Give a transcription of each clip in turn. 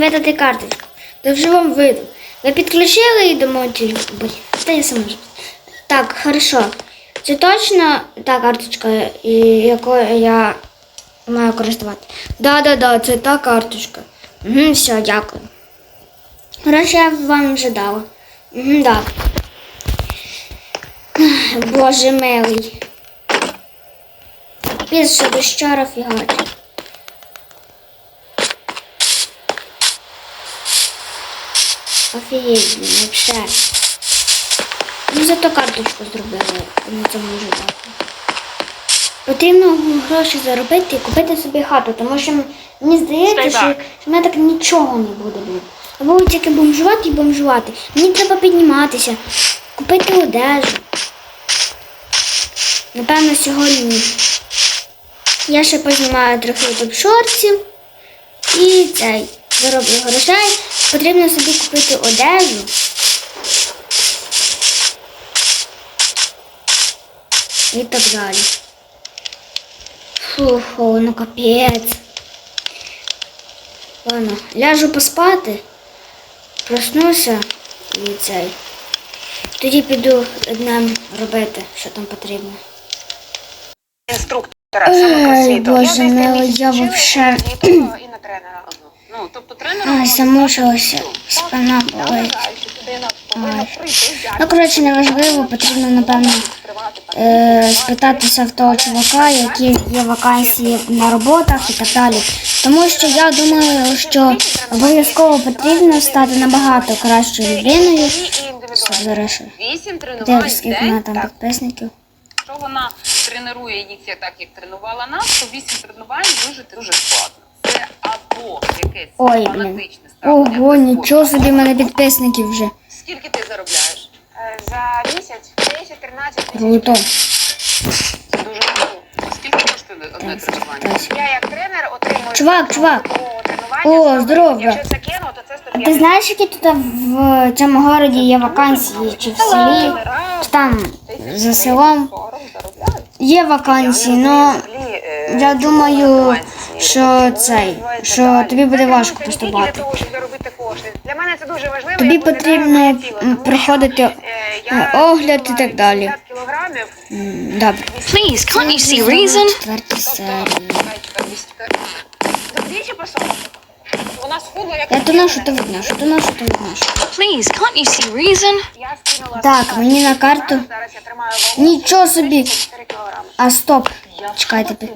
видати карточку. То вже вам виду. Ви підключили її до мого. Та я сама ж. Так, хорошо. Це точно та карточка, якою я маю користувати? Да, да, да, це та карточка. Угу, все, дякую. Коротше, я вам вже дала. Угу, так. Боже милий. Більше дощара фігачить. Блін, вообще. Ну, зато карточку зробили на цьому житлі. Потрібно гроші заробити і купити собі хату, тому що мені здається, що, в мене так нічого не буде. Або тільки бомжувати і бомжувати. Мені треба підніматися, купити одежу. Напевно, сьогодні я ще познімаю трохи ютуб шортів і цей зароблю грошей. Потрібно собі купити одежу. І так далі. Фу, фу, ну капець. Ладно, ляжу поспати, проснуся і цей. Тоді піду днем робити, що там потрібно. інструктора Ой, самокросвіту. Боже милий, я вчила, вообще- і на тренера. Ну, тобто може замучилася, спина болить. що Ну, коротше, неважливо, потрібно, напевно, е, спитатися в того чувака, які є вакансії на роботах і так далі. Тому що я думаю, що обов'язково потрібно стати набагато кращою людиною. Вісім тренувань Дивись, скільки вона там підписників. якщо вона тренує їх так, як тренувала нас, то вісім тренувань вижити дуже складно. Якесь Ой, блін. фанатичне ставлення Ого, до нічого спорту. собі в мене підписників вже. Скільки ти заробляєш? Е, За місяць 10-13 тисяч. Круто. Це дуже мало. Скільки коштує одне тренування? Я як тренер отримую Чувак, чувак. О, 100 здорово, Якщо це кіно, то це А 150. ти знаєш, які тут в цьому городі є вакансії? Чи в селі, чи там за селом? Є вакансії, але я думаю, що цей, що тобі буде важко поступати. для мене це дуже важливо. Тобі потрібно проходити е, е, огляд і так далі. 50 кілограмів. М, Добре. Please, can't you see reason? Четверта серія. Чекай, чекай, 200. До вдвічі по 40. Я то нашу то відношу, то нашу то відношу. Please, can't you see reason? Так, мені на карту. Нічого собі. А стоп. Чекайте.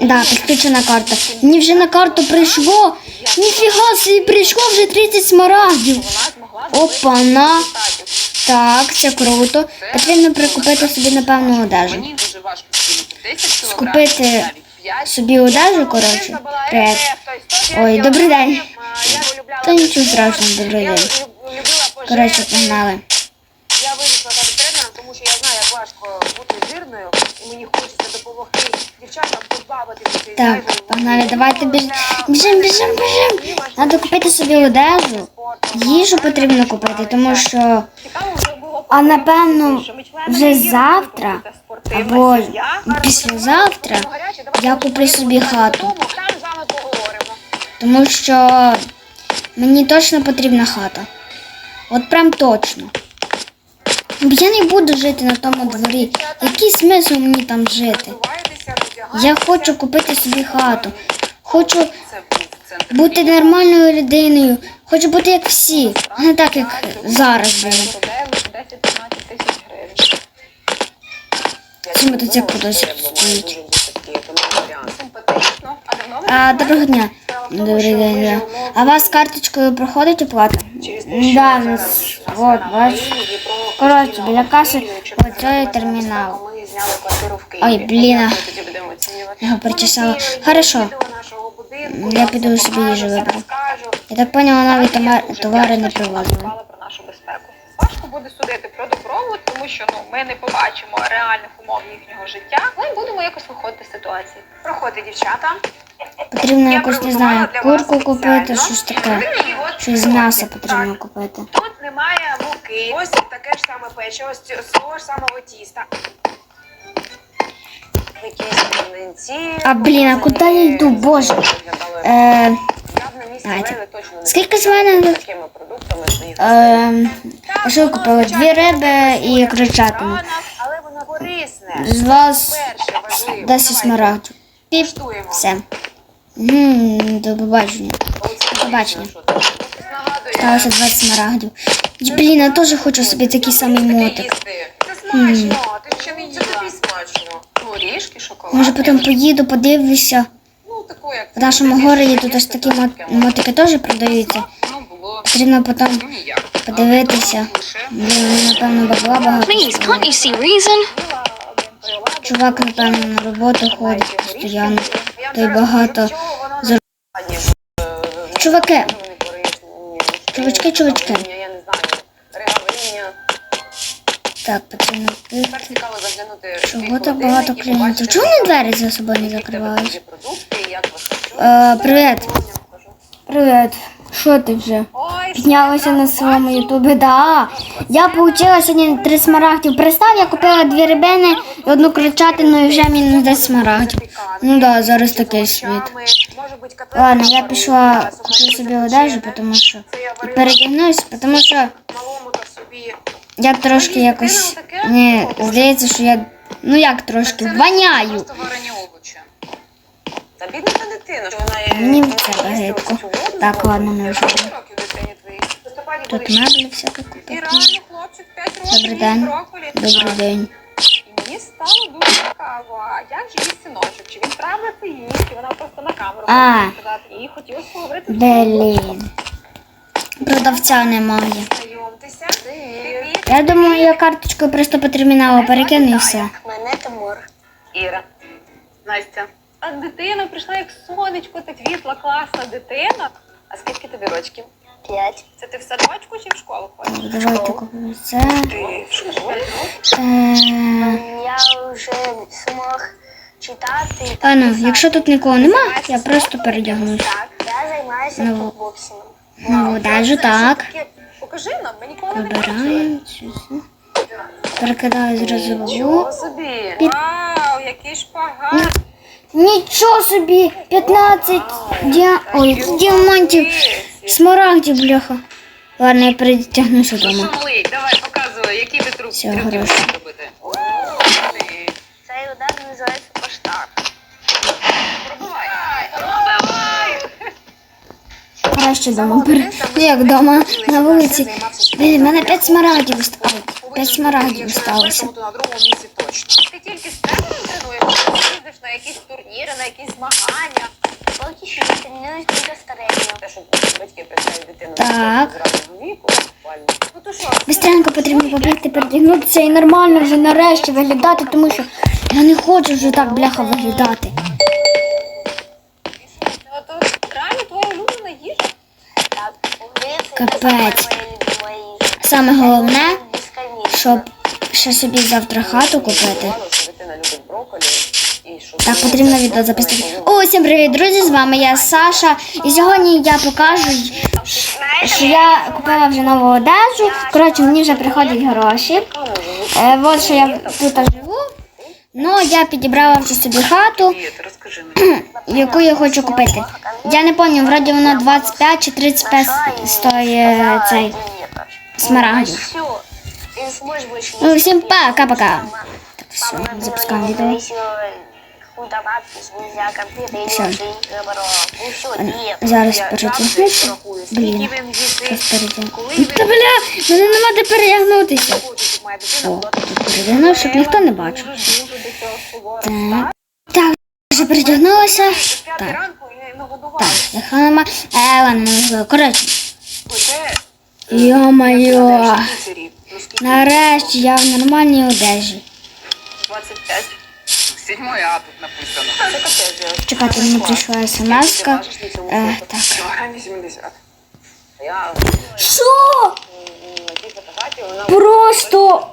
Да, підключена карта. Мені вже на карту прийшло. Ніфіга собі прийшло вже 30 смарагдів. вона Опа-на. Так, це круто. Потрібно прикупити собі, напевно, одежу. Мені дуже важко скинути 10 кілограмів, Скупити собі одежу, коротше. Ой, добрий день. Та нічого страшного, добрий день. Коротше, погнали. Я вирішила стати тренером, тому що я знаю, як важко бути жирною, і мені хочеться допомогти дівчатам позбавитися цієї Так, погнали, давайте біж... біжим, біжим, біжим. Треба купити собі одежу. Їжу потрібно купити, тому що А напевно, вже завтра або післязавтра я куплю собі хату, тому що мені точно потрібна хата. От прям точно. Я не буду жити на тому дворі. Який смисл мені там жити? Я хочу купити собі хату. Хочу бути нормальною людиною. Хочу бути як всі, а не так, як зараз. Заробляємо 10-15 тисяч гривень. Ці стоїть. А доброго дня. Добрий день. Да. А у вас карточкою проходить оплата? Да, у нас, от, бачиш. Коротше, біля каси оцей термінал. Ми зняли квартиру в Києві. Ой, блін, Тоді будемо оцінювати. його причесала. Хорошо. Я піду собі їжу виберу. Я так поняла, навіть Я товари не привозили. про нашу безпеку. Важко буде судити про добробут, тому що ну ми не побачимо реальних умов їхнього життя. Ми будемо якось виходити з ситуації. Проходьте, дівчата. Потрібно Я якусь, не знаю, курку купити, щось таке. Щось з м'яса потрібно купити. Тут немає муки. Ось таке ж саме печиво з цього- ж самого тіста. А, блін, а куди я йду, боже? Е, Давайте. Скільки з мене? Ем, а що ви купили? Дві риби і корисне. З вас Перше важливо. 10 смарагдів. Все. Мгм, До побачення. Побачення. Сталося 20 смарагдів. Блін, я теж хочу собі такий самий мотик. Це смачно, ти ще не їла. Це тобі смачно. Горішки, шоколад. Може потім поїду, подивлюся. Ну, таку, як В нашому городі тут ось такі мот- мотики теж продаються. Ну, було Потрібно потім ну, ніяк. подивитися. Блін, вони, напевно, бабла багато. Please, can't you see reason? Чувак, напевно, на роботу ходить постійно. Та й багато. з... Чуваки, Чувачки, чувачки. Я не знаю. Регалиння. так, потрібно Так цікаво заглянути. Чого так багато клієнтів? Чому вони двері за собою не закривають? Е, привіт. Привіт. Що ти вже? Піднялася на своєму ютубі. Да. Я отримала сьогодні три смарагдів. Представ, я купила дві рибини і одну кричатину і вже мінус 10 смарагдів. Ну да, зараз такий світ. Ладно, я пішла куплю собі одежу, тому що і передягнусь, тому що я трошки якось не здається, що я ну як трошки воняю. Та бідна та дитина, що вона є. Мені це гидко. Так, ладно, не вже. листопаді Тут меблі всякі І реально хлопчик 5 років Добрий день. брокколі. Добрий день. І мені стало дуже цікаво, а як же її синочок? Чи він правильно це їсть? Чи вона просто на камеру А. може сказати? І хотілося поговорити з. Блін. Продавця немає. Знайомтеся. Привіт. Я думаю, я карточкою просто по терміналу перекину і все. Мене Тимур. Іра. Настя. А дитина прийшла як сонечко, та квітла, класна дитина. А скільки тобі рочків? П'ять. Це ти в садочку чи в школу ходиш? Так, Давайте купимо це. Ти в школі? Е, Я вже змог читати. А ну, якщо тут нікого нема, я просто передягнусь. Так, я займаюся Ну. кікбоксингом. Ну, одежу так. Покажи нам, ми ніколи не бачили. Вибираємо. Перекидаю зразу Нічого собі. Вау, який шпагат. Нічого собі! 15 діа... Ой, діамантів. Смарагдів, бляха. Ладно, я перетягнуся Ну вдома. що, малий, давай показуй, який ти трюк Все, трюки хорошо. можеш робити. Цей удар називається поштар. Пробувай. Пробувай. Краще вдома. пере- Ну як вдома на вулиці. Блін, в мене 5 смарагдів осталось. 5 смарагдів точно. Ти тільки з тренером тренуєш, їздиш на якісь турніри, на якісь змагання. Поки що я тренуюсь тільки старенько. Те, що батьки прийшли дитину Так. зразу віку, буквально. Ну то що, Бистренько потрібно побігти, передягнутися і нормально вже нарешті виглядати, тому що я не хочу вже так бляха виглядати. то реально твоя улюблена їжа? Так, це Капець. саме їжа. Головне, Безконечно. щоб ще собі завтра хату купити. Мало, що дитина любить брокколі. І що Так, потрібно відео записати. О, всім привіт, друзі! З вами я Саша. І сьогодні я покажу, що я купила вже нову одежу. Коротше, мені вже приходять гроші. Е, от що я тут живу. Ну, я підібрала вже собі хату, яку я хочу купити. Я не пам'ятаю, вроді вона 25 чи 35 стоїть цей смарагдів. Ну, кофе. пока-пока. Мама, Все, мама говорила, Зараз перетягнуся. Блін, Скільки він їсти, щось перетягну. коли Та бля, мене нема де перетягнутися. О, була тут перетягну, щоб ніхто не бачив. Так, так, вже перетягнулася. Так, так, яка нема. Е, ладно, не важливо. Коротше, йо-моє. Нарешті я в нормальній одежі. 25. Сідьмої А тут написано. Це. Чекайте, мені прийшла смс. Е, так. Кілограмі 70. Я Що? Просто.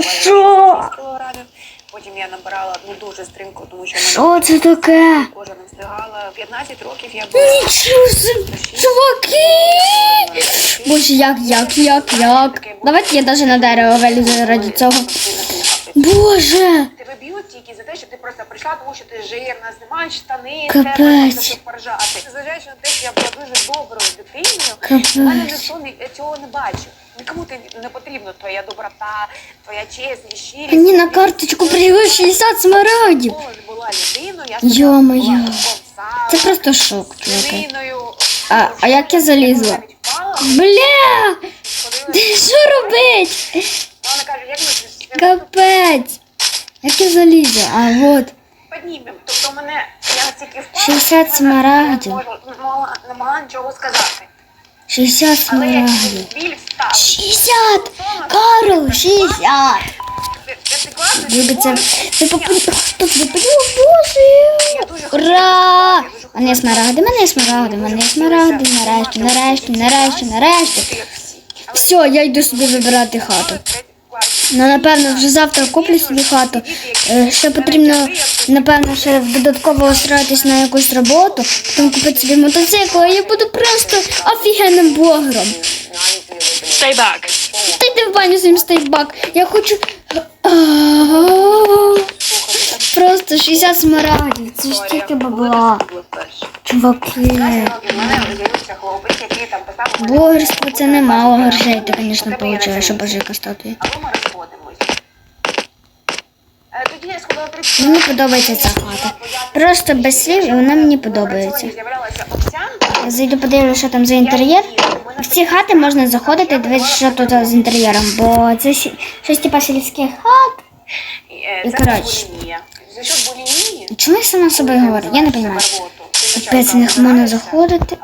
Що? Потім я набирала ну дуже стрімко, тому що Що це таке? кожа не встигала. 15 років я була. Нічого собі, чуваки! Боже, як, як, як, як. Давайте я навіть на дерево вилізу раді цього. Боже! Тебе б'ють тільки за те, що ти просто прийшла, тому що ти жирна, знімаєш штани, треба щоб поржати. Незважаючи на те, що я була дуже доброю дитиною, Капець. в мене ніхто не- цього не бачив. Нікому ти не потрібна твоя доброта, твоя чесність, щирість. Мені на карточку прийшло 60 смарагдів. Не була людиною, я була овцем, Це просто шок, чуваки. свининою. А- а як я залізла? Бля! Що робить? Вона каже, як ми Капець. Як я залізла? А от. піднімемо. Тобто мене я тільки впала, 60 мене смарагдів. Не, могла, не могла нічого сказати. 60 Але як смарагдів. біль встав. 60! Карл, 60! П'ятикласник, Вибиться. Ти тебе поділ? я Боже! Ура! Мене смарагди, мене смарагди, мене смарагди. Нарешті, нарешті, нарешті, нарешті. Все, я йду собі вибирати хату. Ну, напевно, вже завтра куплю собі хату. Е, Ще потрібно, напевно, ще додатково устроїтись на якусь роботу, потім купити собі мотоцикл, а я буду просто офігенним блогером. Stay back. Та йди в баню своїм стейбак. Я хочу. Просто 60 смарагдів. Це ж тільки бабла. Чуваки. Блогерство це немало грошей, ти, звісно, щоб рецензія. статуї. Або ми розходимось. Е, Тоді я сходила 30 Мені подобається ця хата. Просто без слів, і вона мені подобається. Зайду подивлюся, що там за інтер'єр. В ці хати можна заходити, дивитися, що тут з інтер'єром, бо це щось типу сільських хат. Е, І коротше. Чому я сама собою говорю? Я не розумію. Капець, не можна заходити.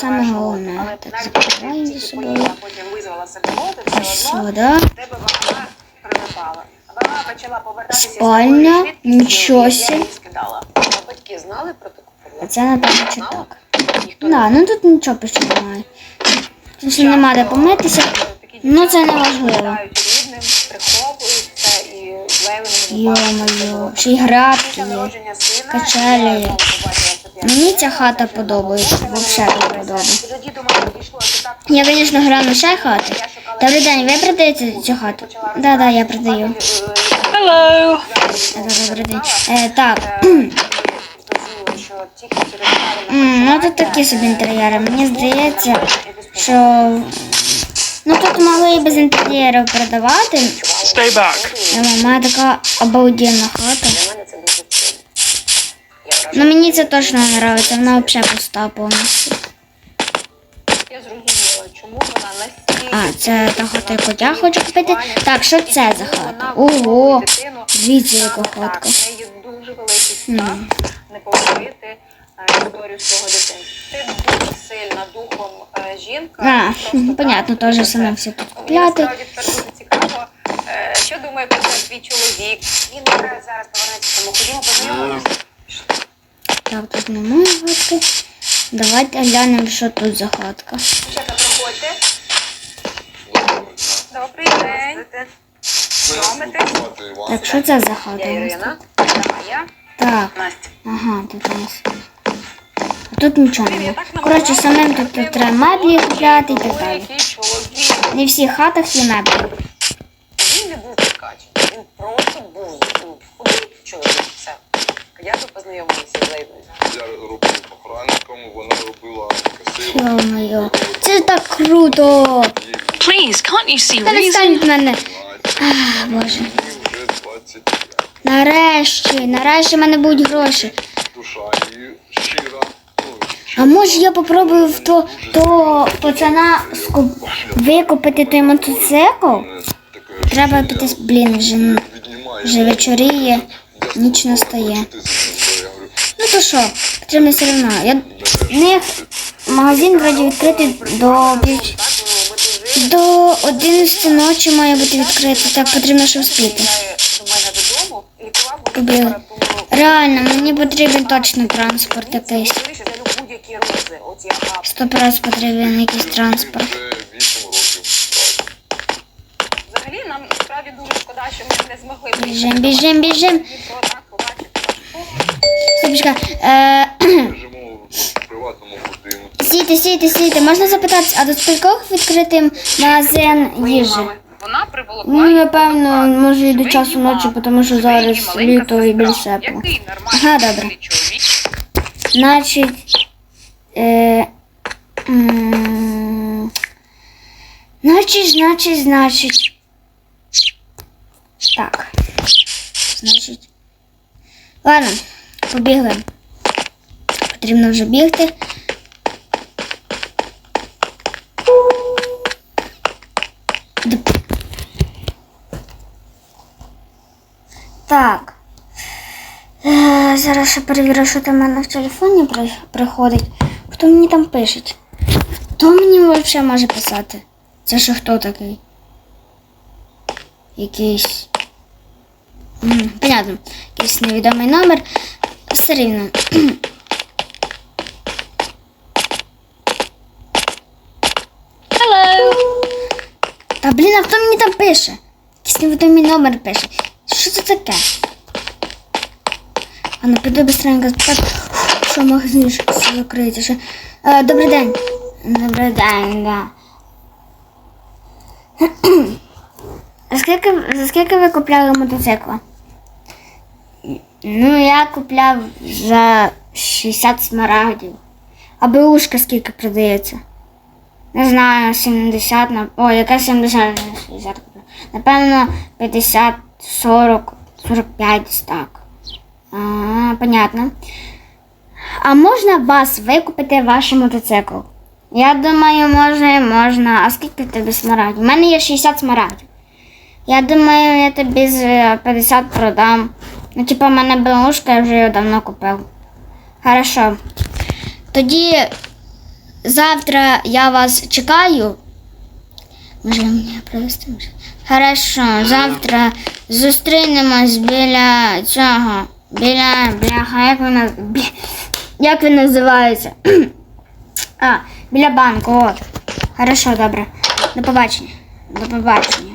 Саме головне. Так, закриваю за собою. Потім визвала Спальня, нічого скидала. А батьки знали про таку А це напевно чи так. Да, ну тут нічого пише немає. Тут ще нема де помитися. Ну це не важливо. Йо-моє, ще й Після є. Качелі є. Мені ця хата подобається, взагалі не подобається. Я, звісно, гляну ще хати. Добрий день, ви продаєте цю хату? Да, да, я продаю. Hello. Добрий день. Е, так. М, Ну тут такі собі інтер'єри. Мені здається, що ну тут могли і без інтер'єрів продавати. Stay back. Е, мене така обалденна хата. Ну мені це точно не подобається, вона взагалі пуста повністю. Я зрозуміла, чому вона настільки... А, це та хата, яку я хочу купити. Так, що це за хата? Ого, дивіться, яка хатка. так. В неї дуже великий страх не повторити е, історію свого дитинства. Ти дуже сильна духом е, жінка. А, понятно, теж це. саме все тут купляти. насправді тепер дуже цікаво, е, що думає про це твій чоловік. Він зараз повернеться, тому ходімо познайомимося. Так, тут немає хатки. Давайте глянемо, що тут за хатка. Дівчата, проходьте. Добрий день. Так, що це за хата? Я Ірина. я Так, Настя. ага, тут у нас. А тут нічого немає. Коротше, самим тут треба меблі купляти і так далі. Не в всіх хатах є меблі. Він не був ткач. Він просто був ну, чоловік. Все. Я би познайомилася з Лейбою. Я робив охранником, вона робила. Йо-моє, це так круто! Please, can't you see Та reason? мене. А, Боже. Вже 25. Нарешті, нарешті в мене будуть гроші. Душа і щира. Ну, А може я попробую в то, то пацана ску- викупити той мотоцикл? Треба піти, блін, вже, вже вечоріє, ніч настає. Ну то що, потрібно все одно. Я... Них магазин вроді відкритий до. До 11 ночі має бути відкритий, так потрібно, щоб вспіти. Блін, реально, мені потрібен точно транспорт якийсь. Сто раз потрібен якийсь транспорт. Справді дуже шкода, що ми не змогли Біжим, біжим, біжим. Стопочка, е, живемо в приватному будинку. сійте, сійте, сійте. Можна запитати, а до скількох відкритий магазин їжі? Вона приволокла Ну, їх напевно, хати. може і до часу ночі, тому що зараз маленька літо і сестра. більш тепло. Який нормальний Ага, добре. дорослий чоловік Значить. Е, м, значить, значить, значить. Так. Значить. Ладно, побігли. Потрібно вже бігти. Так. Е, зараз ще перевірю, що там в мене в телефоні приходить. Хто мені там пише? Хто мені взагалі може писати? Це що хто такий? Якийсь. Понятно, якийсь невідомий номер. Все рівно. Hello. Та блін, а хто мені там пише? Якийсь невідомий номер пише. Що це таке? А ну піду быстренько спати. Що магазин закриється. Що... Е, добрий день. Добрий день, да. А скільки, за скільки ви купляли мотоцикла? Ну, я купляв за 60 смарагдів. А беушка скільки продається? Не знаю, 70 на. О, яка 70 на 60 купила. Напевно, 50, 40, 45 десь так. А, понятно. А можна вас викупити ваш мотоцикл? Я думаю, може, можна. А скільки тебе смарагдів? У мене є 60 смарагдів. Я думаю, я тобі з е, 50 продам. Ну, типа, в мене белушка, я вже її давно купив. Хорошо. Тоді завтра я вас чекаю. Може мені привезти? Може? Хорошо, завтра зустрінемось біля цього. Біля бляха, як вона. бля- Як він називається? а, біля банку, от. Хорошо, добре. До побачення. До побачення.